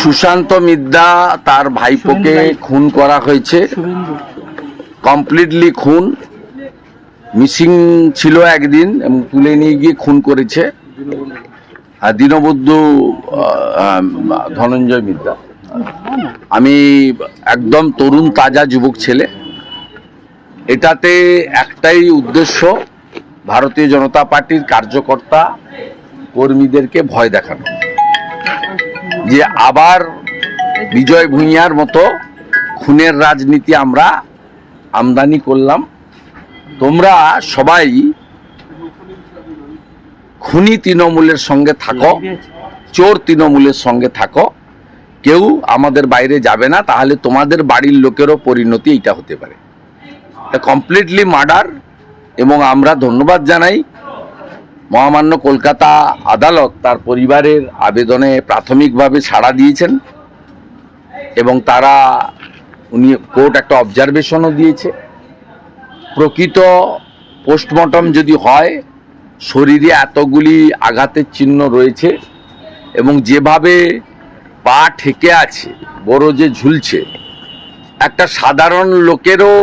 সুশান্ত মিদ্যা তার ভাইপোকে খুন করা হয়েছে। কমপ্লিটলি খুন। মিসিং ছিল একদিন এবং তুলে নিয়ে গিয়ে খুন করেছে। আর দীনবন্ধু ধনঞ্জয় মিদ্যা। আমি একদম তরুণ তাজা যুবক ছেলে। এটাতে একটাই উদ্দেশ্য ভারতীয় জনতা পার্টির কার্যকর্তা কর্মীদেরকে ভয় দেখানো। যে আবার বিজয় ভূঁইয়ার মতো খুনের রাজনীতি আমরা আমদানি করলাম। তোমরা সবাই খুনি তৃণমূলের সঙ্গে থাকো, চোর তৃণমূলের সঙ্গে থাকো। কেউ আমাদের বাইরে যাবে না, তাহলে তোমাদের বাড়ির লোকেরও পরিণতি এটা হতে পারে। কমপ্লিটলি মার্ডার এবং আমরা ধন্যবাদ জানাই। মহামান্য কলকাতা আদালত তার পরিবারের আবেদনে প্রাথমিকভাবে ছাড়া দিয়েছেন এবং তারা, উনি কোর্ট একটা অবজারভেশনও দিয়েছে। প্রকৃত পোস্টমর্টম যদি হয়, শরীরে এতগুলি আঘাতের চিহ্ন রয়েছে এবং যেভাবে পা ঠেকে আছে, বড় যে ঝুলছে, একটা সাধারণ লোকেরও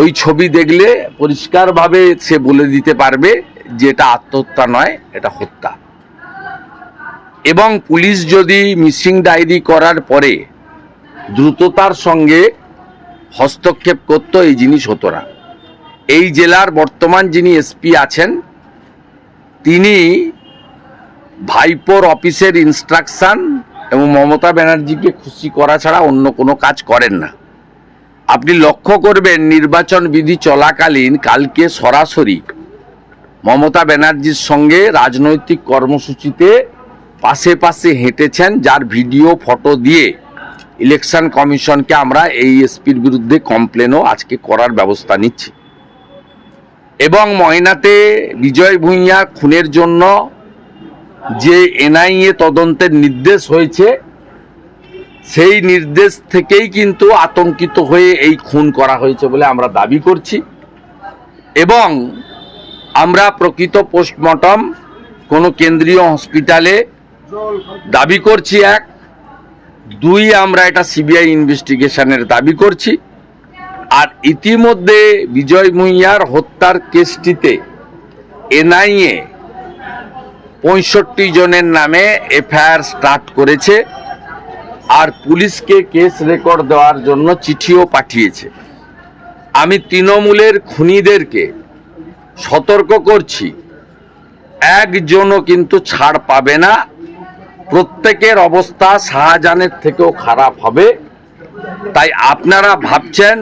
ওই ছবি দেখলে পরিষ্কারভাবে সে বলে দিতে পারবে যে এটা আত্মহত্যা নয়, এটা হত্যা। এবং পুলিশ যদি মিসিং ডায়েরি করার পরে দ্রুততার সঙ্গে হস্তক্ষেপ করত, এই জিনিস হতো না। এই জেলার বর্তমান যিনি এসপি আছেন, তিনি ভাইপোর অফিসের ইনস্ট্রাকশন এবং মমতা ব্যানার্জিকে খুশি করা ছাড়া অন্য কোনো কাজ করেন না। আপনি লক্ষ্য করবেন, নির্বাচন বিধি চলাকালীন কালকে সরাসরি মমতা ব্যানার্জির সঙ্গে রাজনৈতিক কর্মসূচিতে পাশে পাশে হেঁটেছেন, যার ভিডিও, ফটো দিয়ে ইলেকশন কমিশনকে আমরা এই এসপির বিরুদ্ধে কমপ্লেনও আজকে করার ব্যবস্থা নিচ্ছি। এবং ময়নাতে বিজয় ভূঁইয়া খুনের জন্য যে এনআইএ তদন্তের নির্দেশ হয়েছে, সেই নির্দেশ থেকেই কিন্তু আতঙ্কিত হয়ে এই খুন করা হয়েছে বলে আমরা দাবি করছি। এবং আমরা প্রকৃত পোস্টমর্টম কোনো কেন্দ্রীয় হসপিটালে দাবি করছি এক। দুই, আমরা এটা সিবিআই ইনভেস্টিগেশনের দাবি করছি। আর ইতিমধ্যে বিজয় ভূঁইয়ার হত্যার কেসটিতে এনআইএ পঁয়ষট্টি জনের নামে এফআইআর স্টার্ট করেছে আর পুলিশকে কেস রেকর্ড দেওয়ার জন্য চিঠিও পাঠিয়েছে। আমি তৃণমূলের খুনিদেরকে সতর্ক করছি। একজনও কিন্তু ছাড় পাবে না। প্রত্যেকের অবস্থা শাহজাহানের থেকেও খারাপ হবে। তাই আপনারা ভাবছেন,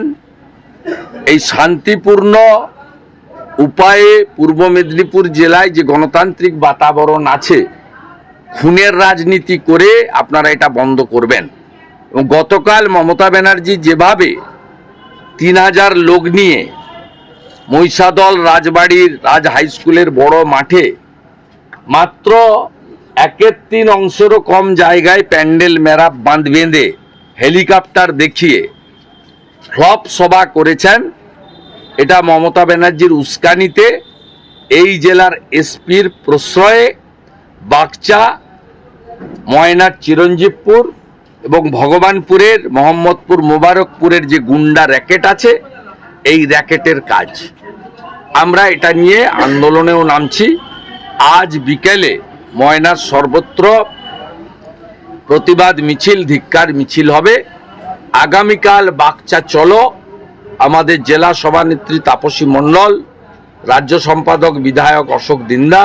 এই শান্তিপূর্ণ উপায়ে পূর্ব মেদিনীপুর জেলায় যে গণতান্ত্রিক বাতাবরণ আছে, খুনের রাজনীতি করে আপনারা এটা বন্ধ করবেন। এবং গতকাল মমতা ব্যানার্জি যেভাবে তিন হাজার লোক নিয়ে মহিষাদল রাজবাড়ির রাজ হাই স্কুলের বড় মাঠে মাত্র একের তিন অংশেরও কম জায়গায় প্যান্ডেল মেরাপ বাঁধ বেঁধে হেলিকপ্টার দেখিয়ে ফ্লপ সভা করেছেন। এটা মমতা ব্যানার্জির উস্কানিতে এই জেলার এসপির প্রশ্রয়ে বাগচা, ময়নার চিরঞ্জীবপুর এবং ভগবানপুরের, মোহাম্মদপুর, মোবারকপুরের যে গুন্ডা র্যাকেট আছে এই র্যাকেটের কাজ। আমরা এটা নিয়ে আন্দোলনেও নামছি। আজ বিকেলে ময়নার সর্বত্র প্রতিবাদ মিছিল, ধিক্কার মিছিল হবে। আগামীকাল বাগচা চলো, আমাদের জেলা সভানেত্রী তাপসী মণ্ডল, রাজ্য সম্পাদক বিধায়ক অশোক দিন্দা,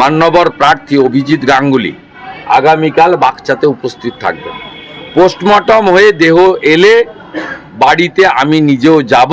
মান্যবর প্রার্থী অভিজিৎ গাঙ্গুলি আগামীকাল বাগচাতে উপস্থিত থাকবেন। পোস্টমর্টম হয়ে দেহ এলে বাড়িতে আমি নিজেও যাব।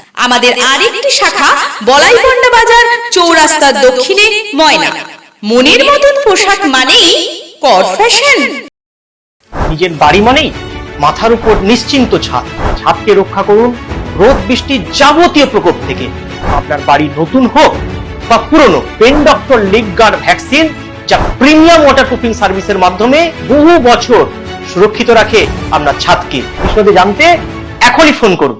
আমাদের আরেকটি শাখা, বলাইপন্ডা বাজার চৌরাস্তার দক্ষিণে, ময়না। মনের মতন পোশাক মানেই কর ফ্যাশন। নিজের বাড়ি মানেই মাথার উপর নিশ্চিন্ত ছাদ। ছাদকে রক্ষা করুন রোদ বৃষ্টির যাবতীয় প্রকোপ থেকে। আপনার বাড়ি নতুন হোক বা পুরনো, pen doctor leak guard vaccine, যা প্রিমিয়াম ওয়াটারপ্রুফিং সার্ভিসের মাধ্যমে বহু বছর সুরক্ষিত রাখে আপনার ছাদকে। বিশদে জানতে এখনই ফোন করুন।